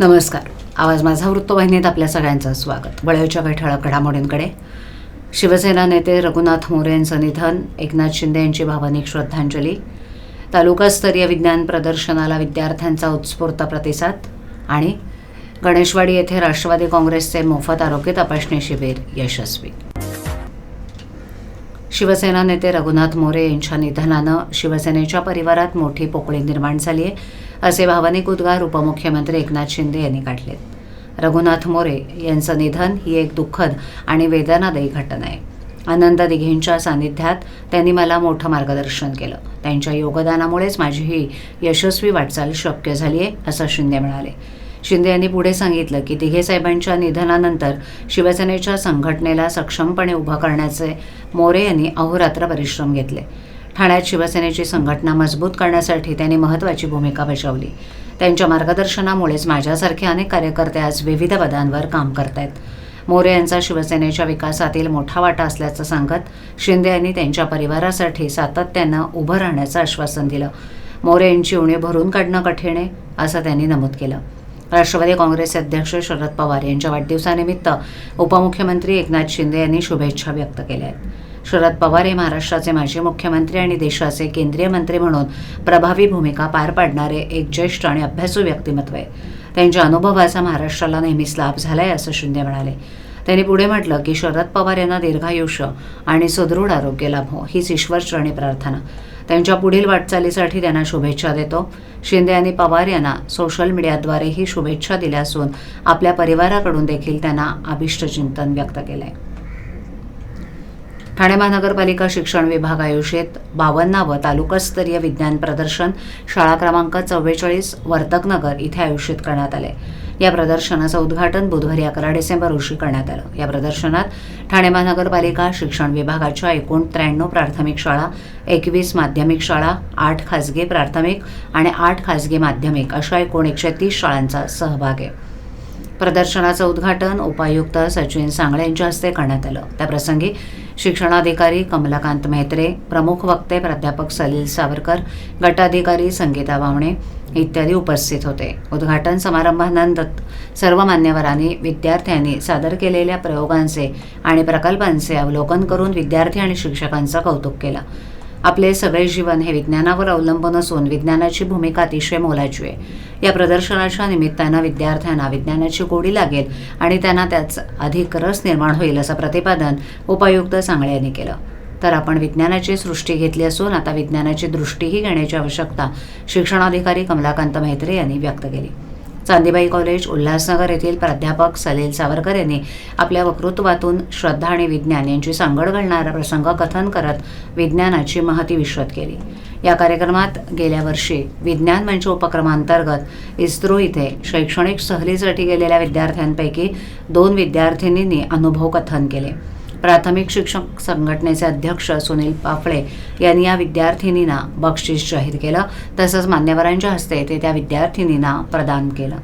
नमस्कार. आवाज माझा वृत्तवाहिनीत आपल्या सगळ्यांचं स्वागत. वळवच्या काही ठळक घडामोडींकडे. शिवसेना नेते रघुनाथ मोरे यांचं निधन एकनाथ शिंदे यांची भावनिक श्रद्धांजली तालुकास्तरीय विज्ञान प्रदर्शनाला विद्यार्थ्यांचा उत्स्फूर्त प्रतिसाद आणि गणेशवाडी येथे राष्ट्रवादी काँग्रेसचे मोफत आरोग्य तपासणी शिबिर यशस्वी शिवसेना नेते रघुनाथ मोरे यांच्या निधनानं शिवसेनेच्या परिवारात मोठी पोकळी निर्माण झाली आहे असे भावनिक उद्गार उपमुख्यमंत्री एकनाथ शिंदे यांनी काढलेत. रघुनाथ मोरे यांचं निधन ही एक दुःखद आणि वेदनादायी घटना आहे. आनंद दिघेंच्या सान्निध्यात त्यांनी मला मोठं मार्गदर्शन केलं. त्यांच्या योगदानामुळेच माझी ही यशस्वी वाटचाल शक्य झाली आहे असं शिंदे म्हणाले. शिंदे यांनी पुढे सांगितलं की दिघे साहेबांच्या निधनानंतर शिवसेनेच्या संघटनेला सक्षमपणे उभं करण्याचे मोरे यांनी अहोरात्र परिश्रम घेतले. ठाण्यात शिवसेनेची संघटना मजबूत करण्यासाठी त्यांनी महत्त्वाची भूमिका बजावली. त्यांच्या मार्गदर्शनामुळेच माझ्यासारखे अनेक कार्यकर्ते आज विविध पदांवर काम करतायत. मोरे यांचा शिवसेनेच्या विकासातील मोठा वाटा असल्याचं सांगत शिंदे यांनी त्यांच्या परिवारासाठी सातत्यानं उभं राहण्याचं आश्वासन दिलं. मोरे यांची उणे भरून काढणं कठीण आहे असं त्यांनी नमूद केलं. राष्ट्रवादी काँग्रेसचे अध्यक्ष शरद पवार यांच्या वाढदिवसानिमित्त उपमुख्यमंत्री एकनाथ शिंदे यांनी शुभेच्छा व्यक्त केल्या आहेत. शरद पवार हे महाराष्ट्राचे माजी मुख्यमंत्री आणि देशाचे केंद्रीय मंत्री म्हणून प्रभावी भूमिका पार पाडणारे एक ज्येष्ठ आणि अभ्यासू व्यक्तिमत्व आहे. त्यांच्या अनुभवाचा महाराष्ट्राला नेहमीच लाभ झाला आहे असं शिंदे म्हणाले. त्यांनी पुढे म्हटलं की शरद पवार यांना दीर्घायुष्य आणि सुदृढ आरोग्य लाभो हीच ईश्वरचरणी प्रार्थना. त्यांच्या पुढील वाटचालीसाठी त्यांना शुभेच्छा देतो. शिंदे यांनी पवार यांना सोशल मीडियाद्वारेही शुभेच्छा दिल्या असून आपल्या परिवाराकडून देखील त्यांना अभिष्टचिंतन व्यक्त केलं आहे ठाणे महानगरपालिका शिक्षण विभाग आयोजित बावन्नावं तालुकास्तरीय विज्ञान प्रदर्शन शाळा क्रमांक चव्वेचाळीस वर्तकनगर इथे आयोजित करण्यात आले या प्रदर्शनाचं उद्घाटन बुधवारी अकरा डिसेंबर रोजी करण्यात आलं. या प्रदर्शनात ठाणे महानगरपालिका शिक्षण विभागाच्या एकूण त्र्याण्णव प्राथमिक शाळा एकवीस माध्यमिक शाळा आठ खासगी प्राथमिक आणि आठ खासगी माध्यमिक अशा एकूण एकशे तीस शाळांचा सहभाग आहे. प्रदर्शनाचं उद्घाटन उपायुक्त सचिन सांगळे यांच्या हस्ते करण्यात आलं. त्याप्रसंगी शिक्षणाधिकारी कमलाकांत मेहत्रे प्रमुख वक्ते प्राध्यापक सलील सावरकर गटाधिकारी संगीता बावणे इत्यादी उपस्थित होते. उद्घाटन समारंभानंतर सर्व मान्यवरांनी विद्यार्थ्यांनी सादर केलेल्या प्रयोगांचे आणि प्रकल्पांचे अवलोकन करून विद्यार्थी आणि शिक्षकांचं कौतुक केलं. आपले सगळे जीवन हे विज्ञानावर अवलंबून असून विज्ञानाची भूमिका अतिशय मोलाची आहे. या प्रदर्शनाच्या निमित्तानं विद्यार्थ्यांना विज्ञानाची गोडी लागेल आणि त्यांना त्याच अधिक रस निर्माण होईल असं प्रतिपादन उपायुक्त सांगळे यांनी केलं. तर आपण विज्ञानाची सृष्टी घेतली असून आता विज्ञानाची दृष्टीही घेण्याची आवश्यकता शिक्षणाधिकारी कमलाकांत म्हेत्रे यांनी व्यक्त केली. चांदीबाई कॉलेज उल्हासनगर येथील प्राध्यापक सलील सावरकर यांनी आपल्या वक्तृत्वातून श्रद्धा आणि विज्ञान यांची सांगड घालणारा प्रसंग कथन करत विज्ञानाची महती विश्वत केली. या कार्यक्रमात गेल्या वर्षी विज्ञान मंच उपक्रमांतर्गत इस्रो इथे शैक्षणिक सहलीसाठी गेलेल्या विद्यार्थ्यांपैकी दोन विद्यार्थिनींनी अनुभव कथन केले. प्राथमिक शिक्षक संघटनेचे अध्यक्ष सुनील पाफळे यांनी या विद्यार्थिनींना बक्षीस जाहीर केलं. तसंच मान्यवरांच्या हस्ते ते त्या विद्यार्थिनींना प्रदान केलं.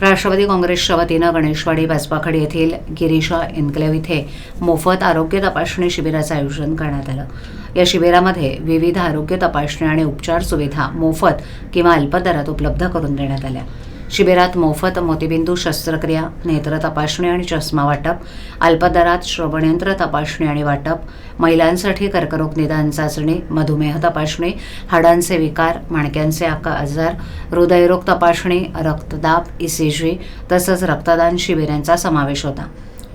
राष्ट्रवादी काँग्रेसच्या वतीनं गणेशवाडी बसपाखडी येथील गिरीशा एन्क्लेव्ह इथे मोफत आरोग्य तपासणी शिबिराचं आयोजन करण्यात आलं. या शिबिरामध्ये विविध आरोग्य तपासणी आणि उपचार सुविधा मोफत किंवा अल्पदरात उपलब्ध करून देण्यात आल्या. शिबिरात मोफत मोतीबिंदू शस्त्रक्रिया नेत्र तपासणी आणि चष्मा वाटप अल्पदरात श्रवणयंत्र तपासणी आणि वाटप महिलांसाठी कर्करोग निदान चाचणी मधुमेह तपासणी हाडांचे विकार माणक्यांचे आजार हृदयरोग तपासणी रक्तदाब ईसीजी तसंच रक्तदान शिबिरांचा समावेश होता.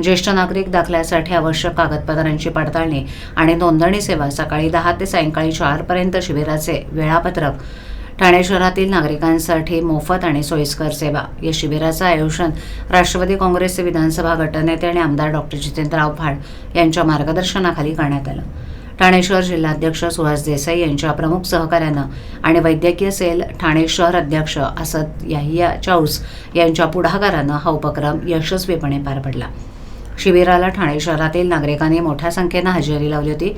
ज्येष्ठ नागरिक दाखल्यासाठी आवश्यक कागदपत्रांची पडताळणी आणि नोंदणी सेवा सकाळी दहा ते सायंकाळी चारपर्यंत शिबिराचे वेळापत्रक ठाणे शहरातील नागरिकांसाठी मोफत आणि सोयीस्कर सेवा. या शिबिराचं आयोजन राष्ट्रवादी काँग्रेसचे विधानसभा गटनेते आणि आमदार डॉक्टर जितेंद्रराव भाड यांच्या मार्गदर्शनाखाली करण्यात आलं. ठाणे शहर जिल्हाध्यक्ष सुहास देसाई यांच्या प्रमुख सहकार्यानं आणि वैद्यकीय सेल ठाणे शहर अध्यक्ष असद याहिया चाऊस यांच्या पुढाकारानं हा उपक्रम यशस्वीपणे पार पडला. शिबिराला ठाणे शहरातील नागरिकांनी मोठ्या संख्येनं हजेरी लावली होती.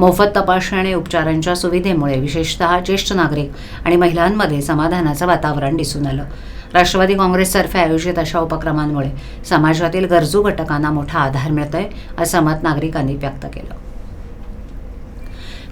मोफत तपासणी आणि उपचारांच्या सुविधेमुळे विशेषतः ज्येष्ठ नागरिक आणि महिलांमध्ये समाधानाचं वातावरण दिसून आलं. राष्ट्रवादी काँग्रेसतर्फे आयोजित अशा उपक्रमांमुळे समाजातील गरजू घटकांना मोठा आधार मिळतोय असं मत नागरिकांनी व्यक्त केलं.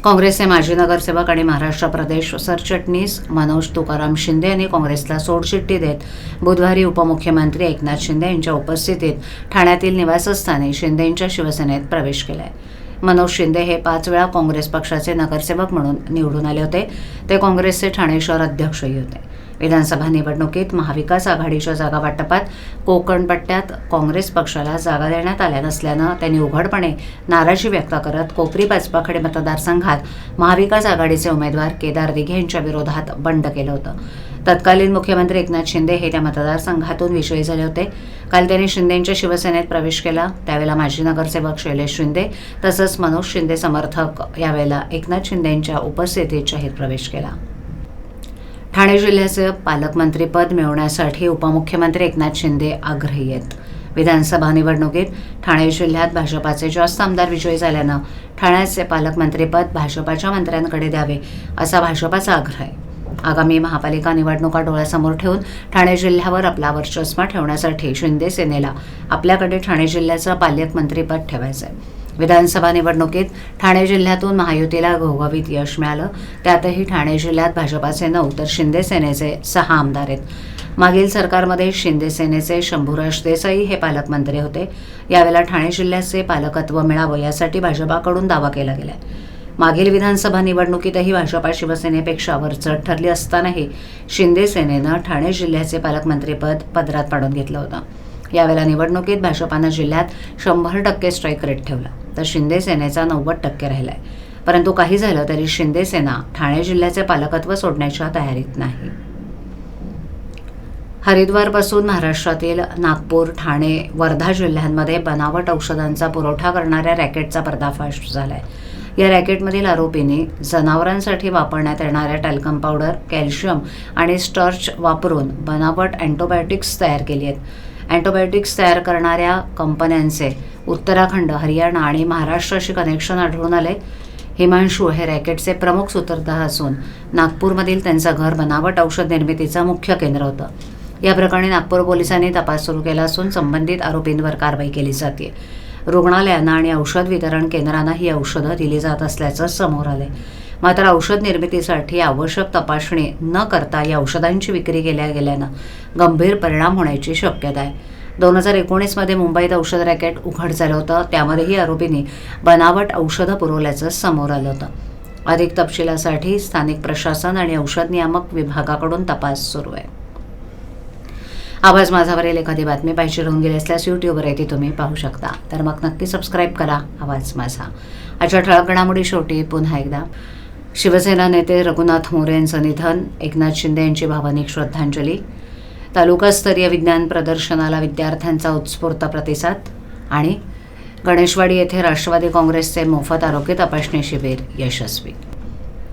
काँग्रेसचे माजी नगरसेवक आणि महाराष्ट्र प्रदेश सरचिटणीस मनोज तुकाराम शिंदे यांनी काँग्रेसला सोडचिठ्ठी देत बुधवारी उपमुख्यमंत्री एकनाथ शिंदे यांच्या उपस्थितीत ठाण्यातील निवासस्थानी शिंदेंच्या शिवसेनेत प्रवेश केला आहे मनोज शिंदे हे पाच वेळा काँग्रेस पक्षाचे नगरसेवक म्हणून निवडून आले होते. ते काँग्रेसचे ठाणे शहर अध्यक्षही होते. विधानसभा निवडणुकीत महाविकास आघाडीच्या जागा वाटपात कोकण पट्ट्यात काँग्रेस पक्षाला जागा देण्यात आल्या नसल्यानं त्यांनी उघडपणे नाराजी व्यक्त करत कोपरी पाचपाखडे मतदारसंघात महाविकास आघाडीचे उमेदवार केदार दिघे यांच्या विरोधात बंड केलं होतं. तत्कालीन मुख्यमंत्री एकनाथ शिंदे हे त्या मतदारसंघातून विजयी झाले होते. काल त्यांनी शिंदेंच्या शिवसेनेत प्रवेश केला. त्यावेळेला माजी नगरसेवक शैलेश शिंदे तसंच मनोज शिंदे समर्थक यावेळेला एकनाथ शिंदेंच्या उपस्थितीत जाहीर प्रवेश केला. ठाणे जिल्ह्याचे पालकमंत्रीपद मिळवण्यासाठी उपमुख्यमंत्री एकनाथ शिंदे आग्रही आहेत. विधानसभा निवडणुकीत ठाणे जिल्ह्यात भाजपाचे जास्त आमदार विजयी झाल्यानं ठाण्याचे पालकमंत्रीपद भाजपाच्या मंत्र्यांकडे द्यावे असा भाजपाचा आग्रह आहे. आगामी महापालिका निवडणुका डोळ्यासमोर ठेवून ठाणे जिल्ह्यावर आपला वर्चस्व ठेवण्यासाठी शिंदे सेनेला आपल्याकडे ठाणे जिल्ह्याचं पालकमंत्रीपद ठेवायचं आहे विधानसभा निवडणुकीत ठाणे जिल्ह्यातून महायुतीला घवघवीत यश मिळालं. त्यातही ठाणे जिल्ह्यात भाजपाचे नऊ तर शिंदे सेनेचे सहा आमदार आहेत. मागील सरकारमध्ये शिंदे सेनेचे शंभूराज देसाई हे पालकमंत्री होते. यावेळेला ठाणे जिल्ह्याचे पालकत्व मिळावं यासाठी भाजपाकडून दावा केला गेलाय. मागील विधानसभा निवडणुकीतही भाजपा शिवसेनेपेक्षा वरचढ ठरली असतानाही शिंदे सेनेनं ठाणे जिल्ह्याचे पालकमंत्रीपद पदरात पाडून घेतलं होतं. यावेळेला निवडणुकीत भाजपानं जिल्ह्यात शंभर टक्के स्ट्राईक रेट ठेवला. तर शिंदे सेनेचा नव्वद टक्के राहिलाय. परंतु काही झालं तरी शिंदे सेना ठाणे जिल्ह्याचे पालकत्व सोडण्याच्या तयारीत नाही. हरिद्वारपासून महाराष्ट्रातील नागपूर ठाणे वर्धा जिल्ह्यांमध्ये बनावट औषधांचा पुरवठा करणाऱ्या रॅकेटचा पर्दाफाश झालाय. या रॅकेटमधील आरोपींनी जनावरांसाठी वापरण्यात येणाऱ्या टॅल्कम पावडर कॅल्शियम आणि स्टर्च वापरून बनावट अँटोबायोटिक्स तयार केली आहेत. अँटोबायोटिक्स तयार करणाऱ्या कंपन्यांचे उत्तराखंड हरियाणा आणि महाराष्ट्राशी कनेक्शन आढळून आले. हिमांशू हे रॅकेटचे प्रमुख सूत्रधार असून नागपूरमधील त्यांचं घर बनावट औषध निर्मितीचं मुख्य केंद्र होतं. या प्रकरणी नागपूर पोलिसांनी तपास सुरू केला असून संबंधित आरोपींवर कारवाई केली जाते. रुग्णालयांना आणि औषध वितरण केंद्रांना ही औषधं दिली जात असल्याचं समोर आलंय. मात्र औषध निर्मितीसाठी आवश्यक तपासणी न करता या औषधांची विक्री केल्या गेल्यानं गंभीर परिणाम होण्याची शक्यता आहे. दोन हजार एकोणीसमध्ये मुंबईत औषध रॅकेट उघड झालं होतं. त्यामध्येही आरोपींनी बनावट औषधं पुरवल्याचं समोर आलं होतं. अधिक तपशिलासाठी स्थानिक प्रशासन आणि औषध नियामक विभागाकडून तपास सुरू आहे. आवाज माझावरील एखादी बातमी पाहिजे राहून गेली असल्यास यूट्यूबवर आहे ती तुम्ही पाहू शकता. तर मग नक्की सबस्क्राईब करा आवाज माझा. आजच्या ठळक घडामोडी शेवटी पुन्हा एकदा. शिवसेना नेते रघुनाथ मोरे यांचं निधन एकनाथ शिंदे यांची भावनिक श्रद्धांजली. तालुकास्तरीय विज्ञान प्रदर्शनाला विद्यार्थ्यांचा उत्स्फूर्त प्रतिसाद आणि गणेशवाडी येथे राष्ट्रवादी काँग्रेसचे मोफत आरोग्य तपासणी शिबिर यशस्वी.